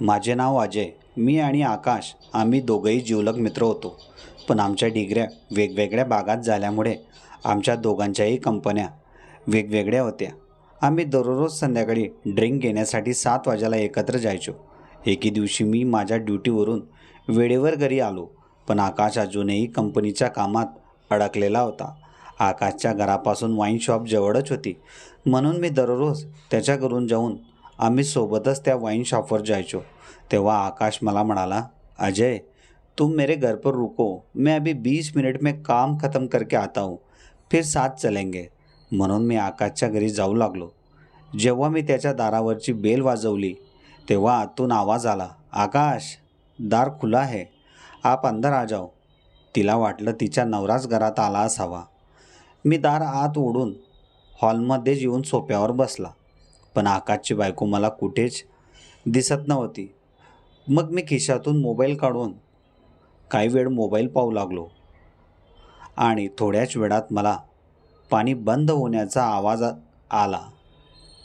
माझे नाव अजय मी आणि आकाश आम्ही दोघंही जिवलग मित्र होतो. पण आमच्या डिग्र्या वेगवेगळ्या भागात झाल्यामुळे आमच्या दोघांच्याही कंपन्या वेगवेगळ्या होत्या. आम्ही दररोज संध्याकाळी ड्रिंक घेण्यासाठी सात वाजेला एकत्र जायचो. एके दिवशी मी माझ्या ड्युटीवरून वेळेवर घरी आलो पण आकाश अजूनही कंपनीच्या कामात अडकलेला होता. आकाशच्या घरापासून वाईन शॉप जवळच होती. म्हणून मी दररोज त्याच्या घरून जाऊन आम्ही सोबतच त्या वाईन शॉपवर जायचो. तेव्हा आकाश मला म्हणाला अजय तुम मेरे घर पर रुको. मैं अभी बीस मिनट में काम ख़त्म करके आता हूँ. फिर साथ चलेंगे. म्हणून मी आकाशच्या घरी जाऊ लागलो. जेव्हा मी त्याच्या दारावरची बेल वाजवली तेव्हा आतून आवाज आला आकाश दार खुला आहे. आप अंदर आ जाओ. तिला वाटलं तिच्या नवराच घरात आला असावा. मी दार आत ओढून हॉलमध्येच येऊन सोप्यावर बसला. पण आकाशची बायको मला कुठेच दिसत नव्हती. मग मी खिशातून मोबाईल काढून काही वेळ मोबाईल पाहू लागलो. आणि थोड्याच वेळात मला पाणी बंद होण्याचा आवाज आला.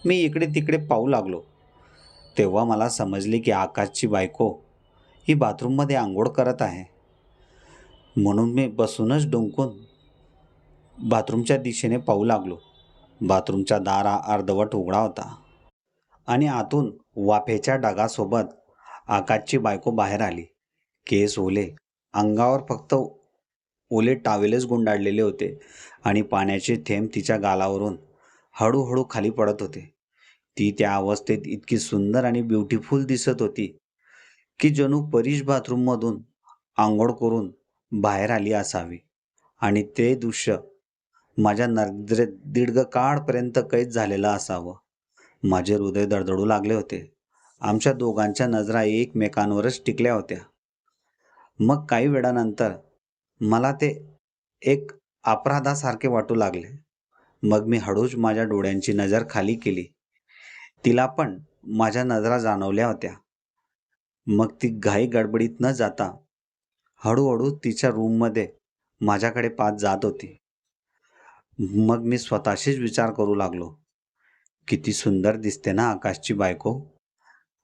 मी इकडे तिकडे पाहू लागलो. तेव्हा मला समजले की आकाशची बायको ही बाथरूममध्ये आंघोळ करत आहे. म्हणून मी बसूनच डोंकून बाथरूमच्या दिशेने पाहू लागलो. बाथरूमचा दारा अर्धवट उघडा होता. आणि आतून वाफेच्या डागासोबत आकाशची बायको बाहेर आली. केस ओले. अंगावर फक्त ओले टावेलच गुंडाळलेले होते आणि पाण्याचे थेंब तिच्या गालावरून हळूहळू खाली पडत होते. ती त्या अवस्थेत इतकी सुंदर आणि ब्युटिफुल दिसत होती की जणू परीश बाथरूममधून आंघोळ करून बाहेर आली असावी. आणि ते दृश्य माझ्या नजरेत दीर्घकाळपर्यंत कैद झालेलं असावं. माझे हृदय दडदडू लागले होते. आमच्या दोघांच्या नजरा एकमेकांवरच टिकल्या होत्या. मग काही वेळानंतर मला ते एक अपराधासारखे वाटू लागले. मग मी हळूच माझ्या डोळ्यांची नजर खाली केली. तिला पण माझ्या नजरा जाणवल्या होत्या. मग ती घाई गडबडीत न जाता हळूहळू तिच्या रूममध्ये माझ्याकडे पाच जात होती. मग मी स्वतःशीच विचार करू लागलो. किती सुंदर दिसते ना आकाशची बायको.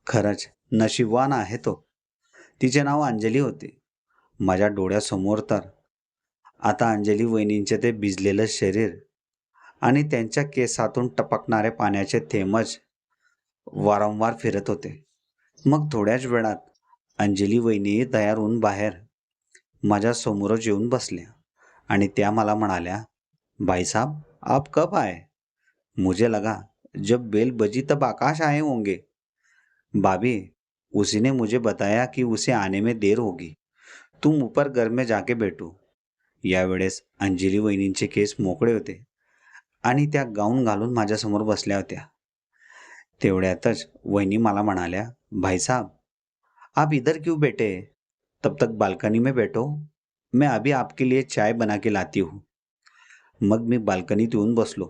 खरंच नशीबवान आहे तो. तिचे नाव अंजली होते. माझ्या डोळ्यासमोर तर. आता अंजली वहिनींचे ते भिजलेलं शरीर. आणि त्यांच्या केसातून टपकणारे पाण्याचे थेंबच वारंवार फिरत होते. मग थोड्याच वेळात अंजली वहिनी तयार होऊन बाहेर माझ्या समोरच येऊन बसल्या. आणि त्या मला म्हणाल्या भाई साहब आप कब आए? मुझे लगा जब बेल बजी तब आकाश आए होंगे। भाभी उसी ने मुझे बताया कि उसे आने में देर होगी। तुम ऊपर घर में जाके बैठो। यावेळेस अंजली वहिनींचे केस मोकळे होते आणि त्या गाऊन घालून माझ्यासमोर बसल्या होत्या. तेवढ्यातच वहिनी मला म्हणाल्या भाई साहब आप इधर क्यों बैठे? तब तक बाल्कनी में बैठो। मैं अभी आपके लिए चाय बना के लाती हूँ. मग मी बाल्कनीत येऊन बसलो.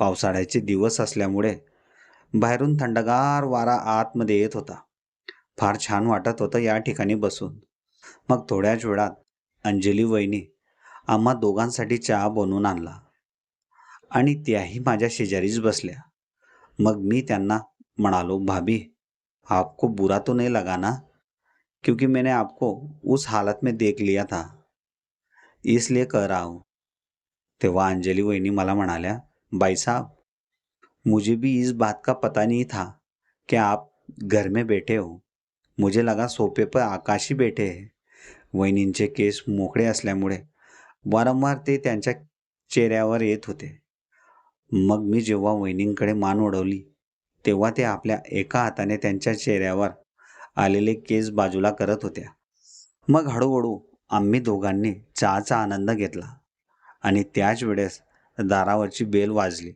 पावसाळ्याचे दिवस असल्यामुळे बाहेरून थंडगार वारा आतमध्ये येत होता. फार छान वाटत होतं या ठिकाणी बसून. मग थोड्याच वेळात अंजली वहिनी आम्हा दोघांसाठी चहा बनवून आणला आणि त्याही माझ्या शेजारीच बसल्या. मग मी त्यांना म्हणालो भाभी आपको बुरा तो नहीं लगा ना? क्योंकि मैंने आपको उस हालत में देख लिया था. इसलिए कह रहा हूँ तेव्हा अंजली वहिनी मला म्हणाल्या भाई साहब मुझे भी इस बात का पता नहीं था कि आप घर में बैठे हो। मुझे लगा सोपे पर आकाशी बैठे है। वहिनींचे केस मोकळे असल्यामुळे वारंवार ते त्यांच्या चेहऱ्यावर येत होते. मग मी जेव्हा वहिनींकडे मान ओढवली तेव्हा ते आपल्या एका हाताने त्यांच्या चेहऱ्यावर आलेले केस बाजूला करत होत्या. मग हळूहळू आम्ही दोघांनी चहाचा आनंद घेतला. आणि त्याच वेळेस दारावरची बेल वाजली.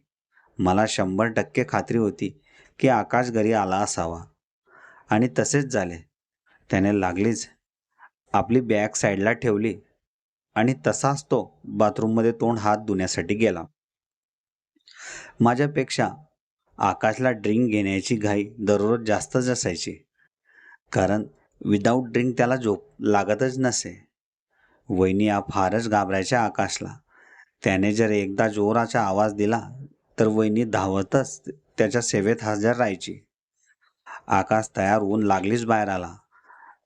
मला शंभर टक्के खात्री होती की आकाश घरी आला असावा. आणि तसेच झाले. त्याने लागलीच. आपली बॅग साईडला ठेवली आणि तसाच तो बाथरूममध्ये तोंड हात धुण्यासाठी गेला. माझ्यापेक्षा आकाशला ड्रिंक घेण्याची घाई दररोज जास्तच असायची. कारण विदाऊट ड्रिंक त्याला झोप लागतच नसे. वहिनी या फारच घाबरायच्या आकाशला. त्याने जर एकदा जोराचा आवाज दिला तर वहिनी धावतच त्याच्या सेवेत हजर राहायची. आकाश तयार होऊन लागलीच बाहेर आला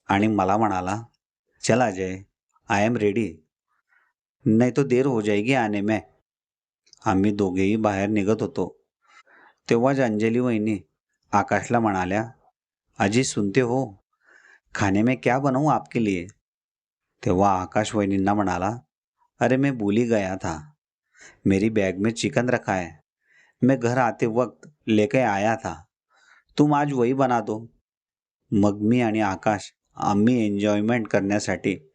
आणि मला म्हणाला चल अजय आय एम रेडी नाही तो देर हो जाएगी आने में. आम्ही दोघेही बाहेर निघत होतो. तेव्हाच अंजली वहिनी आकाशला म्हणाल्या अजी सुनते हो खाने में क्या बनवू आपके लिए? तेव्हा आकाश वहिनींना म्हणाला अरे मैं भूल ही गया था। मेरी बैग में चिकन रखा है। मैं घर आते वक्त लेके आया था। तुम आज वही बना दो। मग मी आणि आकाश आम्ही एन्जॉयमेंट करण्यासाठी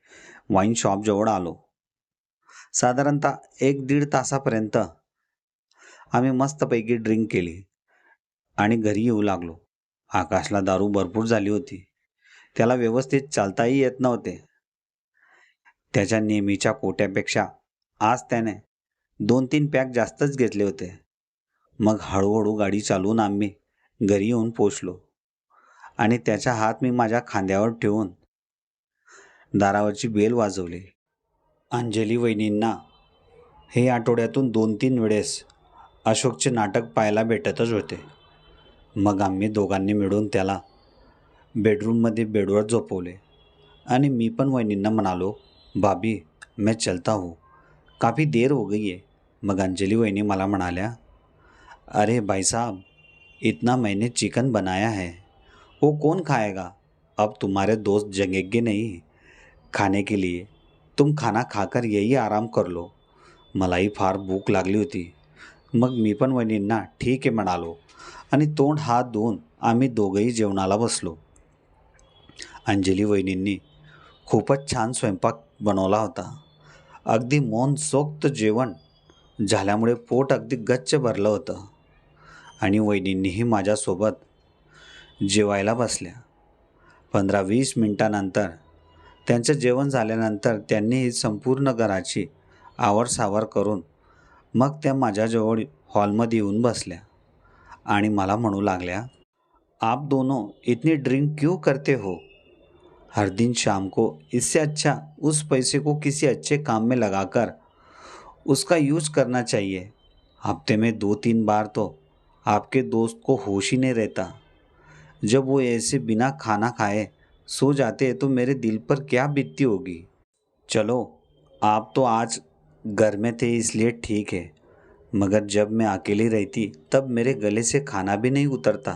वाईन शॉपजवळ आलो. साधारणतः एक दीड तासापर्यंत आम्ही मस्तपैकी ड्रिंक केली आणि घरी येऊ लागलो. आकाशला दारू भरपूर झाली होती. त्याला व्यवस्थित चालताही येत नव्हते. त्याच्या नेहमीच्या कोट्यापेक्षा आज त्याने दोन तीन पॅक जास्तच घेतले होते. मग हळूहळू गाडी चालवून आम्ही घरी येऊन पोचलो आणि त्याचा हात मी माझ्या खांद्यावर ठेवून दारावरची बेल वाजवली. अंजली वहिनींना हे आठवड्यातून दोन तीन वेळेस अशोकचे नाटक पाहायला भेटतच होते. मग आम्ही दोघांनी मिळून त्याला बेडरूममध्ये बेडवर झोपवले आणि मी पण वहिनींना म्हणालो भाभी, मैं चलता हूँ। काफ़ी देर हो गई है। मग अंजली मला म्हणाल्या अरे भाई साहब, इतना मैंने चिकन बनाया है। वो कौन खाएगा? अब तुम्हारे दोस्त जगेंगे नहीं खाने के लिए। तुम खाना खाकर यही आराम कर लो। मलाही फार भूक लागली होती। मग मी पण वहिनींना ठीक आहे म्हणालो। आणि तोंड हात धुवून आम्ही दोघंही जेवणाला बसलो. अंजली वहिनींनी खूपच छान स्वयंपाक बनवला होता. अगदी मनसोक्त जेवण झाल्यामुळे पोट अगदी गच्च भरलं होतं. आणि वहिनींनीही माझ्यासोबत जेवायला बसल्या. पंधरा वीस मिनटानंतर त्यांचं जेवण झाल्यानंतर त्यांनी ही संपूर्ण घराची आवरसावर करून मग त्या माझ्याजवळ हॉलमध्ये येऊन बसल्या. आणि मला म्हणू लागल्या आप दोनों इतनी ड्रिंक क्यों करते हो? हर दिन शाम को। इससे अच्छा उस पैसे को किसी अच्छे काम में लगाकर उसका यूज़ करना चाहिए। हफ़्ते में दो तीन बार तो आपके दोस्त को होश ही नहीं रहता। जब वो ऐसे बिना खाना खाए सो जाते हैं तो मेरे दिल पर क्या बीतती होगी? चलो, आप तो आज घर में थे इसलिए ठीक है। मगर जब मैं अकेली रहती तब मेरे गले से खाना भी नहीं उतरता।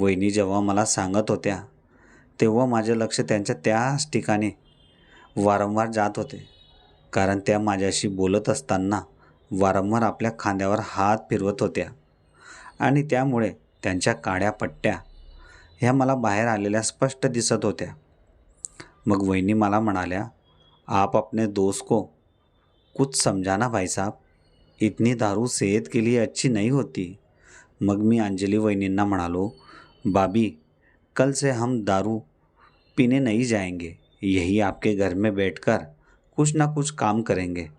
वहिनी जेव्हा मला सांगत होत्या। तेव्हा माझे लक्ष त्यांच्या त्याच ठिकाणी वारंवार जात होते. कारण त्या माझ्याशी बोलत असताना वारंवार आपल्या खांद्यावर हात फिरवत होत्या. आणि त्यामुळे त्यांच्या काड्या पट्ट्या ह्या मला बाहेर आलेल्या स्पष्ट दिसत होत्या. मग वहिनी मला म्हणाल्या आप अपने दोस्त को कुछ समझाना भाई साहब. इतनी दारू सेहत के लिए अच्छी नहीं होती. मग मी अंजली वहिनींना म्हणालो बाबी कल से हम दारू पीने नहीं जाएँगे। यही आपके घर में बैठकर कुछ ना कुछ काम करेंगे।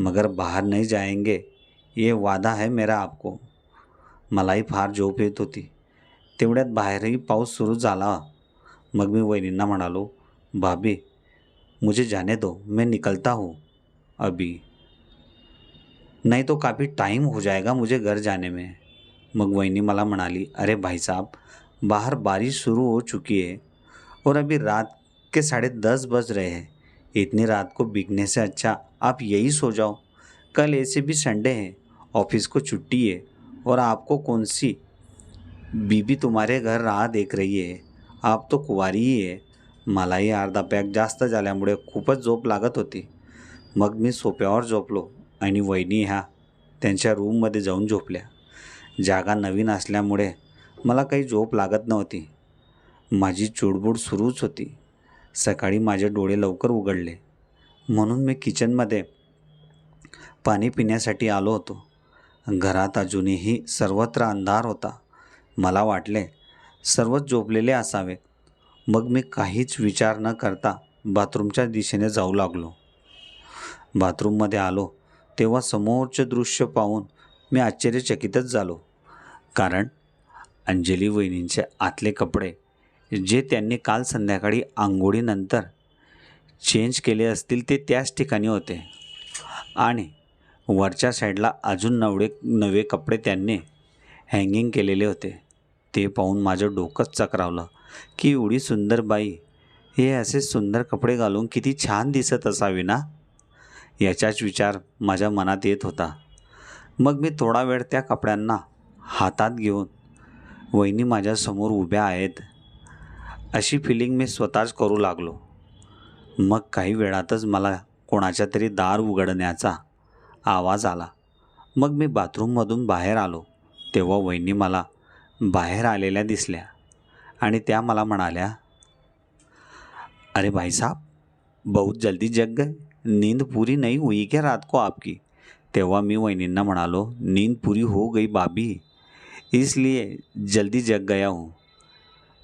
मगर बाहर नहीं जाएँगे, ये वादा है मेरा आपको। मलाही फार झोप येत होती तेवढ्यात बाहेरही पाऊस सुरू झाला। मग मी वहिनींना म्हणालो, भाभी, मुझे जाने दो, मैं निकलता हूँ अभी। नहीं तो काफ़ी टाइम हो जाएगा मुझे घर जाने में। मग वहिनी मला म्हणाली, अरे भाई साहब, बाहर बारिश शुरू हो चुकी है। और अभी रात के साढ़े दस बज रहे हैं। इतनी रात को बिकने से अच्छा आप यही सो जाओ। कल ऐसे भी संडे है ऑफिस को छुट्टी है और आपको कौन सी बीबी तुम्हारे घर राह देख रही आहे आप तो कुवारी ही आहे मलाही अर्धा पॅक जास्त झाल्यामुळे खूपच झोप लागत होती। मग मी सोप्यावर झोपलो आणि वहिनी ह्या त्यांच्या रूममध्ये जाऊन झोपल्या. जागा नवीन असल्यामुळे मला काही झोप लागत नव्हती. माझी चुडबुड सुरूच होती. सकाळी माझे डोळे लवकर उघडले. म्हणून मी किचनमध्ये पाणी पिण्यासाठी आलो होतो. घरात अजूनही सर्वत्र अंधार होता. मला वाटले सर्वच झोपलेले असावे. मग मी काहीच विचार न करता बाथरूमच्या दिशेने जाऊ लागलो. बाथरूममध्ये आलो तेव्हा समोरचे दृश्य पाहून मी आश्चर्यचकितच झालो. कारण अंजली वहिनींचे आतले कपडे जे त्यांनी काल संध्याकाळी आंघोळीनंतर चेंज केले असतील ते त्याच ठिकाणी होते. आणि वरच्या साईडला अजून नवडे नवे कपडे त्यांनी हँगिंग केलेले होते. ते पाहून माझं डोकंच चक्रावलं. की एवढी सुंदर बाई हे असे सुंदर कपडे घालून किती छान दिसत असावी ना? याचाच विचार माझ्या मनात येत होता. मग मी थोडा वेळ त्या कपड्यांना हातात घेऊन वहिनी माझ्यासमोर उभ्या आहेत. अशी फिलिंग मी स्वतःच करू लागलो. मग काही वेळातच मला कोणाच्या तरी दार उघडण्याचा आवाज आला. मग मी बाथरूममधून बाहेर आलो. तेव्हा वहिनी मला बाहेर आलेल्या दिसल्या आणि त्या मला म्हणाल्या अरे भाई साहब बहुत जल्दी जग गए. नींद पूरी नहीं हुई क्या रात को आपकी? तेव्हा मी वहिनींना म्हणालो नींद पूरी हो गई बाबी. इसलिए जल्दी जग गया हूँ.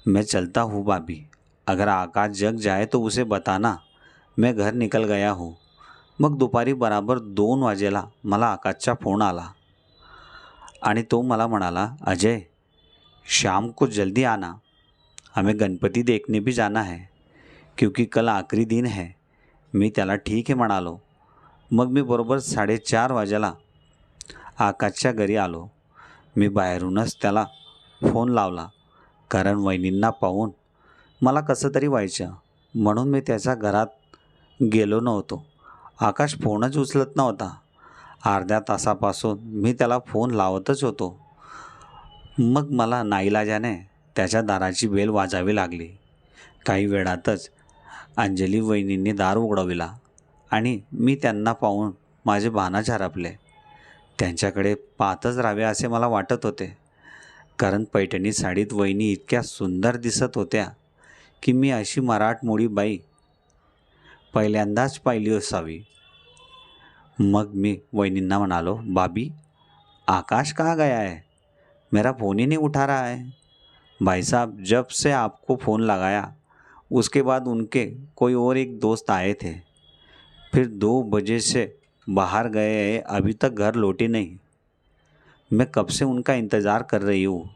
मैं चलता हूँ भाभी। अगर आकाश जग जाए तो उसे बताना। मैं घर निकल गया हूँ। मग दुपारी बराबर दोन वाजेला मला आकाशचा फोन आला। आणि तो मला म्हणाला अजय शाम को जल्दी आना। हमें गणपति देखने भी जाना है क्योंकि कल आखरी दिन है। मी त्याला ठीक आहे म्हणालो। मग मी बरोबर साडेचार वाजेला आकाशच्या घरी आलो। मी बाहेरूनच त्याला फोन लावला। कारण वहिनींना पाहून मला कसं तरी व्हायचं. म्हणून मी त्याच्या घरात गेलो नव्हतो. आकाश फोनच उचलत नव्हता. अर्ध्या तासापासून मी त्याला फोन लावतच होतो. मग मला नाईलाजाने त्याच्या दाराची बेल वाजावी लागली. काही वेळातच अंजली वहिनींनी दार उघडविला आणि मी त्यांना पाहून माझे भानाच हरपले त्यांच्याकडे पाहतच राहावे असे मला वाटत होते. कारण पैठणी साडीत वहिनी इतक्या सुंदर दिसत होत्या की मी अशी मराठमोळी बाई पहिल्यांदाच पाहिली असावी. मग मी वहिनींना म्हणालो, बाबी, आकाश कहाँ गया है? मेरा फ़ोन ही नहीं उठा रहा है. भाई साहब, जब से आपको फ़ोन लगाया, उसके बाद उनके कोई और एक दोस्त आए थे। फिर दो बजे से बाहर गए अभी तक घर लौटे नहीं। मैं कब से उनका इंतज़ार कर रही हूँ?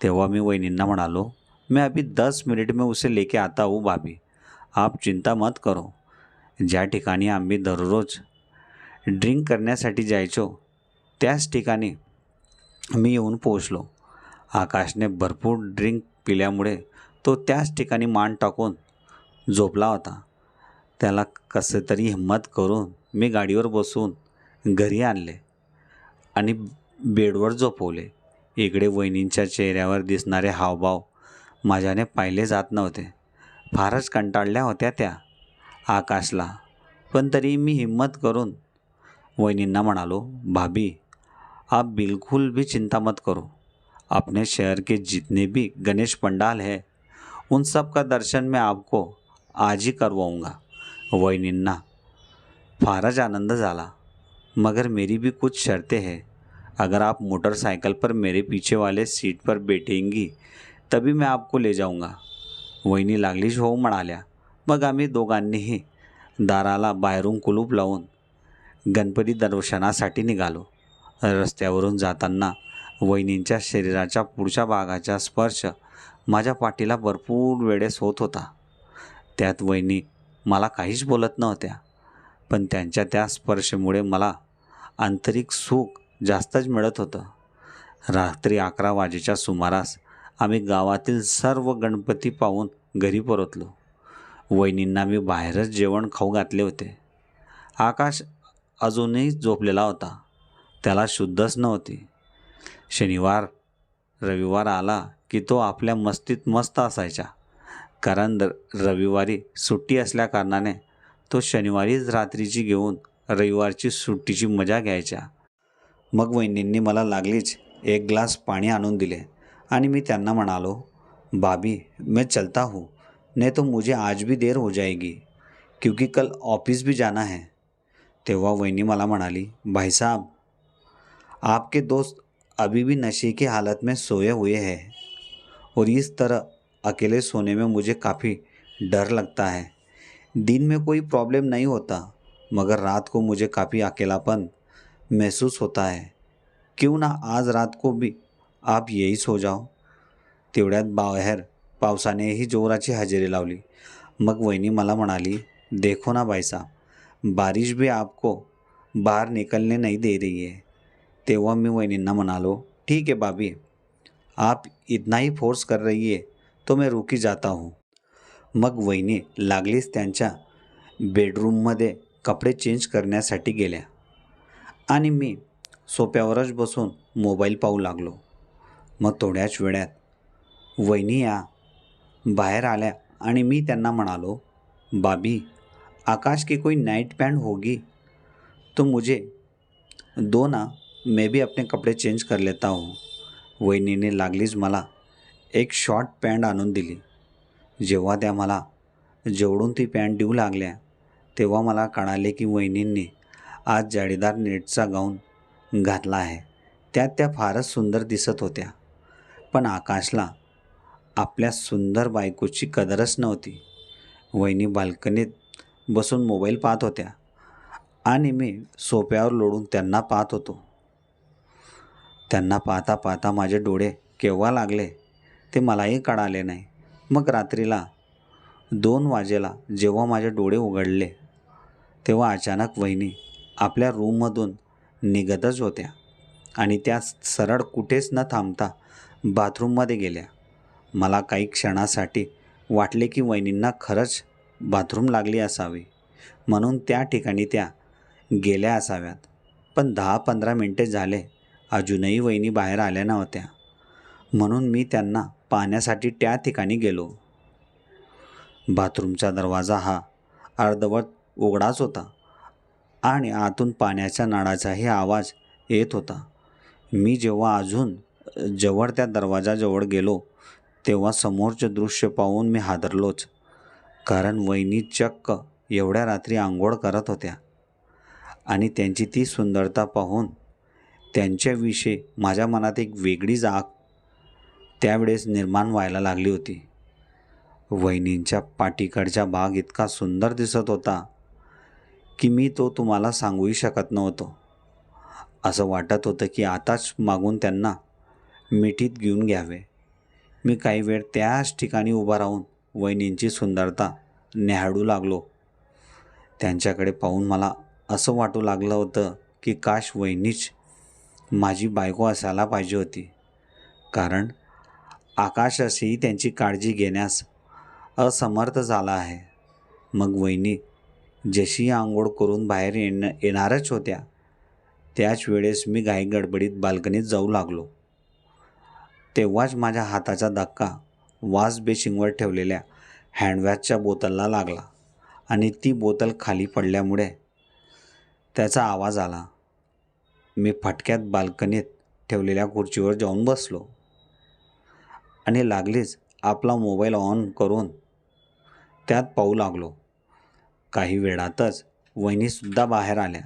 तेव्हा मी वहिनींना म्हणालो मैं अभी दस मिनिट में उसे लेके आता हूँ भाभी। आप चिंता मत करो। ज्या ठिकाणी आम्ही दररोज ड्रिंक करण्यासाठी जायचो त्याच ठिकाणी मी येऊन पोचलो आकाशने भरपूर ड्रिंक पिल्यामुळे तो त्याच ठिकाणी मान टाकून झोपला होता. त्याला कसं तरी हिंमत करून मी गाडीवर बसून घरी आणले आणि बेडवर झोपवले. इकडे वहिनींच्या चेहऱ्यावर दिसणारे हावभाव माझ्याने पाहिले जात नव्हते. फारच कंटाळल्या होत्या त्या आकाशला. पण तरी मी हिम्मत करून वहिनींना म्हणालो भाभी आप बिल्कुल भी चिंता मत करो. अपने शहर के जितने भी गणेश पंडाल है उन सब का दर्शन मैं आपको आज ही करवाऊंगा. वहिनींना फारच आनंद झाला. मगर मेरी भी कुछ शर्तें हैं. अगर आप मोटरसाइकिल पर मेरे पीछे वाले सीट पर बैठेंगी तभी मैं आपको ले जाऊंगा। वहिनी लागलीच हो म्हणाल्या मग आम्ही दोघांनीही दाराला बाहेरून कुलूप लावून गणपती दर्शनासाठी निघालो. रस्त्यावरून जाताना वहिनींच्या शरीराच्या पुढच्या भागाचा स्पर्श माझ्या पाठीला भरपूर वेळेस होत होता. त्यात वहिनी मला काहीच बोलत नव्हत्या पण त्यांच्या त्या स्पर्शमुळे मला आंतरिक सुख जास्तच मिळत होतं. रात्री अकरा वाजेच्या सुमारास आम्ही गावातील सर्व गणपती पाहून घरी परतलो. वहिनींना मी बाहेरच जेवण खाऊ घातले होते. आकाश अजूनही झोपलेला होता. त्याला शुद्धच नव्हती. शनिवार रविवार आला की तो आपल्या मस्तीत मस्त असायचा. कारण रविवारी सुट्टी असल्याकारणाने तो शनिवारीच रात्रीची घेऊन रविवारची सुट्टीची मजा घ्यायच्या मग वहिनींनी मला लागलीच एक ग्लास पाणी आणून दिले. आणि मी त्यांना म्हणालो, भाभी, मैं चलता हूँ, नहीं तो मुझे आज भी देर हो जाएगी, क्योंकि कल ऑफ़िस भी जाना है। तेव्हा वहिनी मला म्हणाली, भाई साहब, आपके दोस्त अभी भी नशे की हालत में सोए हुए हैं और इस तरह अकेले सोने में मुझे काफ़ी डर लगता है। दिन में कोई प्रॉब्लम नहीं होता, मगर रात को मुझे काफ़ी अकेलापन महसूस होता है। क्यों ना आज रात को भी आप यही सो जाओ। तेवढ्यात बाहेर पावसानेही जोराची हजेरी लावली। मग वहिनी मला म्हणाली देखो ना भाई बारिश भी आपको बाहर निकलने नहीं दे रही है। तेव्हा मी वहिनींना म्हणालो ठीक आहे भाभी आप इतना ही फोर्स कर रही है तो मैं रुकी जाता हूँ। मग वहिनी लागलीच त्यांच्या बेडरूममध्ये कपडे चेंज करण्यासाठी गेल्या. आणि मी सोप्यावरच बसून मोबाईल पाहू लागलो. मग थोड्याच वेळात वहिनी या बाहेर आल्या आणि मी त्यांना म्हणालो बाबी आकाश की कोई नाइट पैंट होगी? तो मुझे दो ना मैं भी अपने कपडे चेंज कर लेता हूँ. वहिनीने लागलीच मला एक शॉर्ट पॅन्ट आणून दिली. जेव्हा त्या मला जेवढून ती पॅन्ट देऊ लागल्या तेव्हा मला कळाले की वहिनींनी आज जाळीदार नेटचा गाऊन घातला आहे. त्यात त्या फारच सुंदर दिसत होत्या. पण आकाशला आपल्या सुंदर बायकोची कदरच नव्हती. वहिनी बाल्कनीत बसून मोबाईल पाहत होत्या आणि मी सोप्यावर लोळून त्यांना पाहत होतो. त्यांना पाहता पाहता माझे डोळे केव्हा लागले ते मलाही कळाले नाही. मग रात्रीला दोन वाजेला जेव्हा माझे डोळे उघडले तेव्हा अचानक वहिनी आपल्या रूममधून निघतच होत्या आणि त्या सरळ कुठेच न थांबता बाथरूममध्ये गेल्या. मला काही क्षणासाठी वाटले की वहिनींना खरंच बाथरूम लागली असावी. म्हणून त्या ठिकाणी त्या गेल्या असाव्यात. पण दहा पंधरा मिनटे झाले अजूनही वहिनी बाहेर आल्या नव्हत्या. म्हणून मी त्यांना पाहण्यासाठी त्या ठिकाणी गेलो. बाथरूमचा दरवाजा हा अर्धवट उघडाच होता. आणि आतून पाण्याच्या नळाचाही आवाज येत होता. मी जेव्हा अजून जवळ त्या दरवाजाजवळ गेलो तेव्हा समोरचे दृश्य पाहून मी हादरलोच. कारण वहिनी चक्क एवढ्या रात्री आंघोळ करत होत्या. आणि त्यांची ती सुंदरता पाहून त्यांच्याविषयी माझ्या मनात एक वेगळीच आग त्यावेळेस निर्माण व्हायला लागली होती. वहिनींच्या पाठीकडचा भाग इतका सुंदर दिसत होता की मी तो तुम्हाला सांगूही शकत नव्हतो. असं वाटत होतं की आताच मागून त्यांना मिठीत घेऊन घ्यावे. मी काही वेळ त्याच ठिकाणी उभा राहून वहिनींची सुंदरता न्याहाळू लागलो. त्यांच्याकडे पाहून मला असं वाटू लागलं होतं की काश वहिनीच माझी बायको असायला पाहिजे होती. कारण आकाश अशीही त्यांची काळजी घेण्यास असमर्थ झाला आहे. मग वहिनी जशी आंघोळ करून बाहेर येणं येणारच होत्या त्याच वेळेस मी घाई गडबडीत बाल्कनीत जाऊ लागलो. तेव्हाच माझ्या हाताचा धक्का वास बेशिंगवर ठेवलेल्या हँडवॅशच्या बोतलला लागला आणि ती बोतल खाली पडल्यामुळे त्याचा आवाज आला. मी फटक्यात बाल्कनीत ठेवलेल्या खुर्चीवर जाऊन बसलो आणि लागलीच आपला मोबाईल ऑन करून त्यात पाहू लागलो. काही वेळातच वहिनीसुद्धा बाहेर आल्या.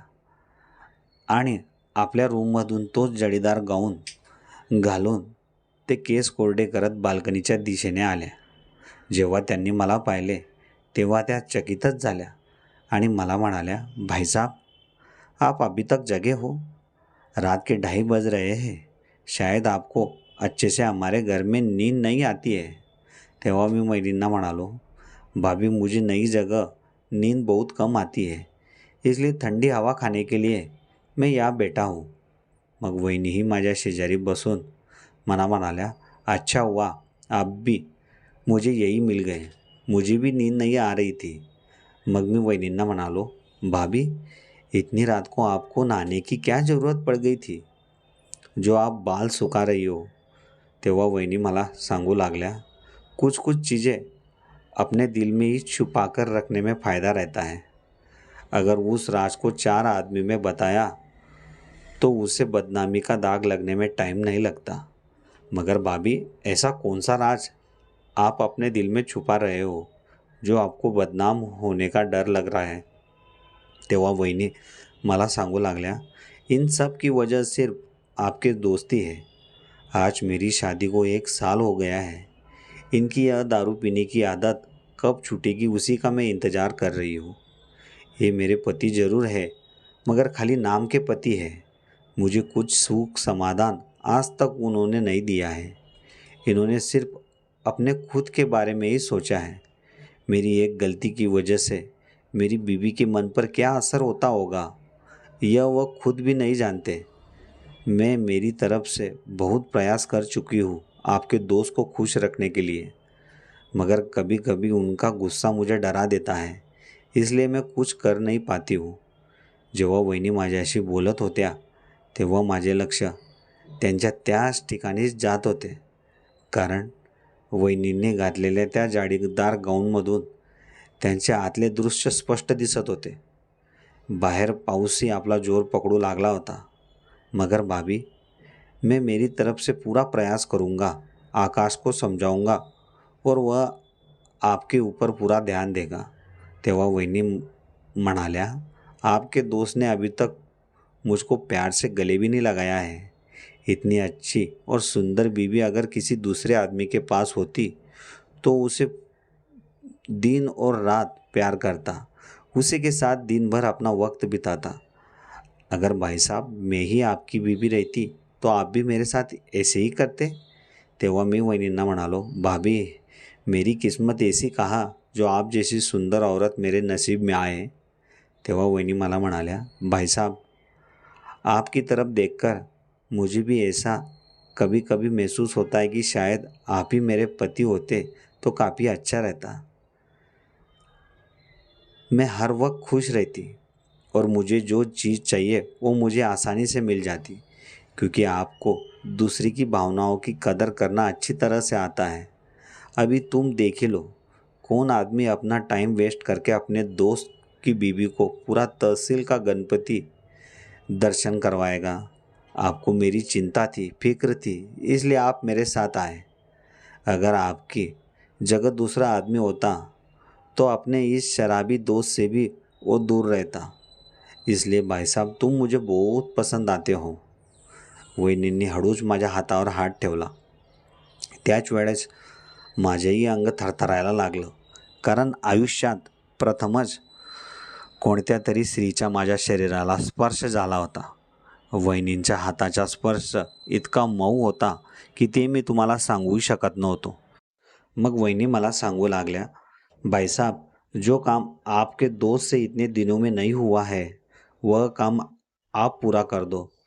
आणि आपल्या रूममधून तोच जडीदार गाऊन घालून ते केस कोरडे करत बाल्कनीच्या दिशेने आल्या. जेव्हा त्यांनी मला पाहिले तेव्हा त्या चकितच झाल्या आणि मला म्हणाल्या भाईसाहब आप अभी तक जगे हो. रात के ढाई बज रहे हैं. शायद आपको अच्छे से हमारे घर में नींद नहीं आती है. तेव्हा मी मैरींना म्हणालो भाभी मुझे नई जगह नींद बहुत कम आती है इसलिए ठंडी हवा खाने के लिए मैं यहाँ बैठा हूँ। मग वहिनीही माझ्या शेजारी बसून मना म्हणाल्या अच्छा हुआ आप भी मुझे यही मिल गए मुझे भी नींद नहीं आ रही थी। मग मी वहिनींना म्हणालो भाभी इतनी रात को आपको नहाने की क्या ज़रूरत पड़ गई थी? जो आप बाल सुखा रही हो। तेव्हा वहिनी मला सांगू लागल्या कुछ कुछ चीज़ें अपने दिल में ही छुपा कर रखने में फ़ायदा रहता है। अगर उस राज को चार आदमी में बताया तो उसे बदनामी का दाग लगने में टाइम नहीं लगता। मगर भाभी, ऐसा कौन सा राज? आप अपने दिल में छुपा रहे हो, जो आपको बदनाम होने का डर लग रहा है। तेव्हा वहिनी, मला सांगू लागल्या, इन सब की वजह सिर्फ़ आपके दोस्ती है। आज मेरी शादी को एक साल हो गया है। इनकी यह दारू पीने की आदत कब छूटेगी उसी का मैं इंतज़ार कर रही हूँ। ये मेरे पति ज़रूर है, मगर खाली नाम के पति है। मुझे कुछ सुख समाधान आज तक उन्होंने नहीं दिया है। इन्होंने सिर्फ़ अपने खुद के बारे में ही सोचा है। मेरी एक गलती की वजह से मेरी बीवी के मन पर क्या असर होता होगा, यह वह खुद भी नहीं जानते। मैं मेरी तरफ़ से बहुत प्रयास कर चुकी हूँ आपके दोस्त को खुश रखने के लिए। मगर कभी कभी उनका गुस्सा मुझे डरा देता है इसलिए मैं कुछ कर नाही पाती हूँ। जेव्हा वहिनी माझ्याशी बोलत होत्या तेव्हा माझे लक्ष त्यांच्या त्याच ठिकाणीच जात होते. कारण वहिनींनी घातलेल्या त्या जाडीदार गाऊनमधून त्यांचे आतले दृश्य स्पष्ट दिसत होते. बाहेर पाऊसही आपला जोर पकडू लागला होता. मगर भाभी मैं मेरी तरफ़ से पूरा प्रयास करूँगा, आकाश को समझाऊँगा और वह आपके ऊपर पूरा ध्यान देगा। तेव्हा वहिनी म्हणाल्या आपके दोस्त ने अभी तक मुझको प्यार से गले भी नहीं लगाया है। इतनी अच्छी और सुंदर बीवी अगर किसी दूसरे आदमी के पास होती तो उसे दिन और रात प्यार करता, उसी के साथ दिन भर अपना वक्त बिताता। अगर भाई साहब, मैं ही आपकी बीवी रहती तो आप भी मेरे साथ ऐसे ही करते। तेव्हा मी वहिनींना म्हणालो, भाभी, मेरी किस्मत ऐसी कहा, जो आप जैसी सुंदर औरत मेरे नसीब में आए. तेव्हा वहिनी मला म्हणाल्या, भाई साहब, आपकी तरफ़ देखकर मुझे भी ऐसा कभी कभी महसूस होता है कि शायद आप ही मेरे पति होते तो काफ़ी अच्छा रहता। मैं हर वक्त खुश रहती और मुझे जो चीज़ चाहिए वो मुझे आसानी से मिल जाती। क्योंकि आपको दूसरी की भावनाओं की कदर करना अच्छी तरह से आता है। अभी तुम देख लो, कौन आदमी अपना टाइम वेस्ट करके अपने दोस्त की बीवी को पूरा तहसील का गणपति दर्शन करवाएगा। आपको मेरी चिंता थी, फ़िक्र थी, इसलिए आप मेरे साथ आए। अगर आपकी जगह दूसरा आदमी होता तो अपने इस शराबी दोस्त से भी वो दूर रहता। इसलिए भाई साहब, तुम मुझे बहुत पसंद आते हो। वहिनींनी हळूच माझ्या हातावर हात ठेवला. त्याच वेळेस माझेही अंग थरथरायला लागलं. कारण आयुष्यात प्रथमच कोणत्या तरी स्त्रीच्या माझ्या शरीराला स्पर्श झाला होता. वहिनींच्या हाताचा स्पर्श इतका मऊ होता की ते मी तुम्हाला सांगू शकत नव्हतो. मग वहिनी मला सांगू लागल्या भाई साहब जो काम आपके दोस्त से इतने दिनों में नहीं हुआ है वह काम आप पूरा कर दो.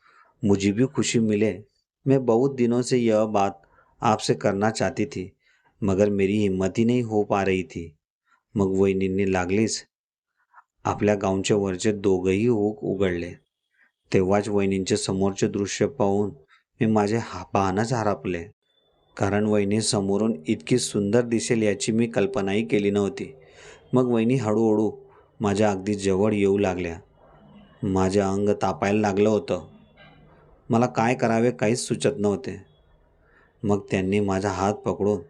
मुझे भी खुशी मिले। मैं बहुत दिनों से यह बात आपसे करना चाहती थी मगर मेरी हिम्मत ही नहीं हो पा रही थी। मग वहिनींनी लागलीच आपल्या गावचे वरचे दोघंही हुक उघडले। तेव्हाच वहिनींचे समोरचे दृश्य पाहून मी माझे हा पाहणंच हरपले कारण वहिनी समोरून इतकी सुंदर दिसेल याची मी कल्पनाही केली नव्हती. मग वहिनी हळूहळू माझ्या अगदी जवळ येऊ लागल्या. माझे अंग तापायला लागलं होतं. मला काय करावे काहीच सुचत नव्हते. मग त्यांनी माझा हात पकडून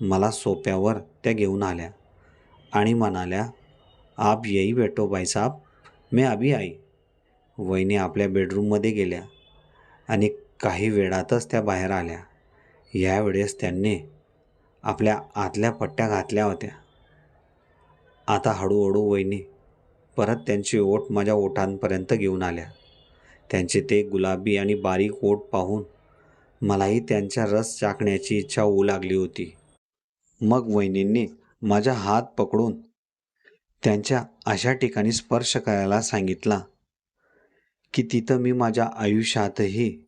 मला सोप्यावर त्या घेऊन आल्या आणि म्हणाल्या आप यही भेटो भाई साहब मैं अभी आई. वहिनी आपल्या बेडरूममध्ये गेल्या आणि काही वेळातच त्या बाहेर आल्या. यावेळेस त्यांनी आपल्या आतल्या पट्ट्या घातल्या होत्या. आता हळूहळू वहिनी परत त्यांची ओठ माझ्या ओठांपर्यंत घेऊन आल्या. त्यांचे ते गुलाबी आणि बारीक ओठ पाहून मलाही त्यांचा रस चाकण्याची इच्छा होऊ लागली होती. मग वहिनींनी माझा हात पकडून त्यांच्या अशा ठिकाणी स्पर्श करायला सांगितला की तिथं मी माझ्या आयुष्यातही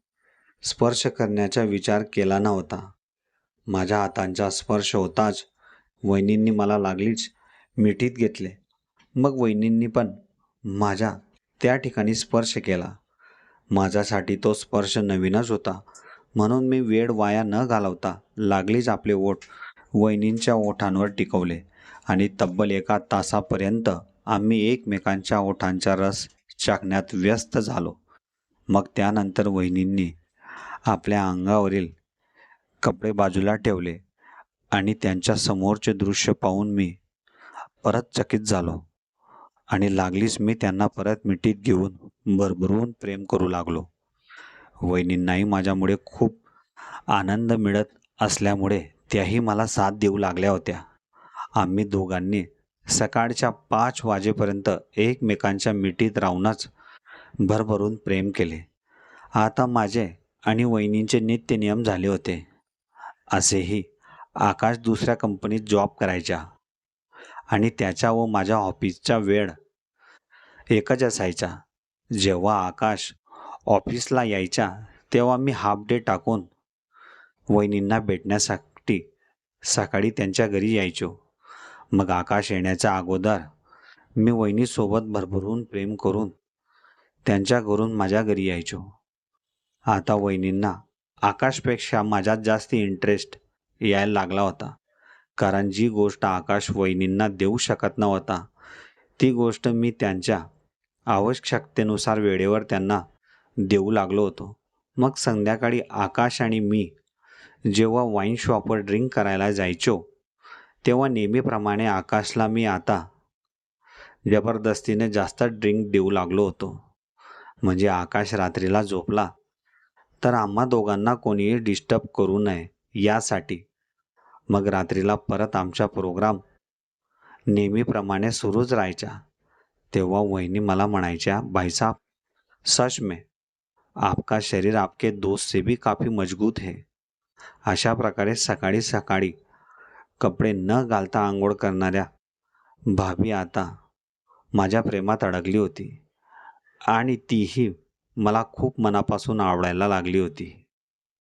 स्पर्श करण्याचा विचार केला नव्हता. माझ्या हातांचा स्पर्श होताच वहिनींनी मला लागलीच मिठीत घेतले. मग वहिनींनी पण माझ्या त्या ठिकाणी स्पर्श केला. माझ्यासाठी तो स्पर्श नवीनच होता. म्हणून मी वेळ वाया न घालवता लागलीच आपले ओठ वहिनींच्या ओठांवर टिकवले आणि तब्बल एका तासापर्यंत आम्ही एकमेकांच्या ओठांचा रस चाकण्यात व्यस्त झालो. मग त्यानंतर वहिनींनी आपल्या अंगावरील कपडे बाजूला ठेवले आणि त्यांच्या समोरचे दृश्य पाहून मी परत चकित झालो. आणि लागलीच मी त्यांना परत मिठीत घेऊन भरभरून प्रेम करू लागलो. वहिनींनाही माझ्यामुळे खूप आनंद मिळत असल्यामुळे त्याही मला साथ देऊ लागल्या होत्या. आम्ही दोघांनी सकाळच्या पाच वाजेपर्यंत एकमेकांच्या मिठीत राहूनच भरभरून प्रेम केले. आता माझे आणि वहिनींचे नित्य नियम झाले होते. असेही आकाश दुसऱ्या कंपनीत जॉब करायच्या. आणि त्याच्या व माझ्या ऑफिसचा वेळ एकच असायचा. जेव्हा आकाश ऑफिसला यायचा तेव्हा मी हाफ डे टाकून वहिनींना भेटण्यासाठी सकाळी त्यांच्या घरी यायचो. मग आकाश येण्याच्या अगोदर मी वहिनीसोबत भरभरून प्रेम करून त्यांच्या घरून माझ्या घरी यायचो. आता वहिनींना आकाशपेक्षा माझ्यात जास्त इंटरेस्ट यायला लागला होता. कारण जी गोष्ट आकाश वहिनींना देऊ शकत नव्हता ती गोष्ट मी त्यांच्या आवश्यकतेनुसार वेळेवर त्यांना देऊ लागलो होतो. मग संध्याकाळी आकाश आणि मी जेव्हा वाईन शॉपवर ड्रिंक करायला जायचो तेव्हा नेहमीप्रमाणे आकाशला मी आता जबरदस्तीने जास्त ड्रिंक देऊ लागलो होतो. म्हणजे आकाश रात्रीला झोपला तर आम्हा दोघांना कोणीही डिस्टर्ब करू नये यासाठी मग रात्रीला परत आमचा प्रोग्राम नेहमीप्रमाणे सुरूच राहायचा तेव्हा वहिनी मला म्हणायच्या भाईसाहब सच में आपका शरीर आपके दोस्त से भी काफ़ी मजबूत है. अशा प्रकारे सकाळी सकाळी कपडे न घालता आंघोळ करणाऱ्या भाभी आता माझ्या प्रेमात अडकली होती आणि तीही मला खूप मनापासून आवडायला लागली होती.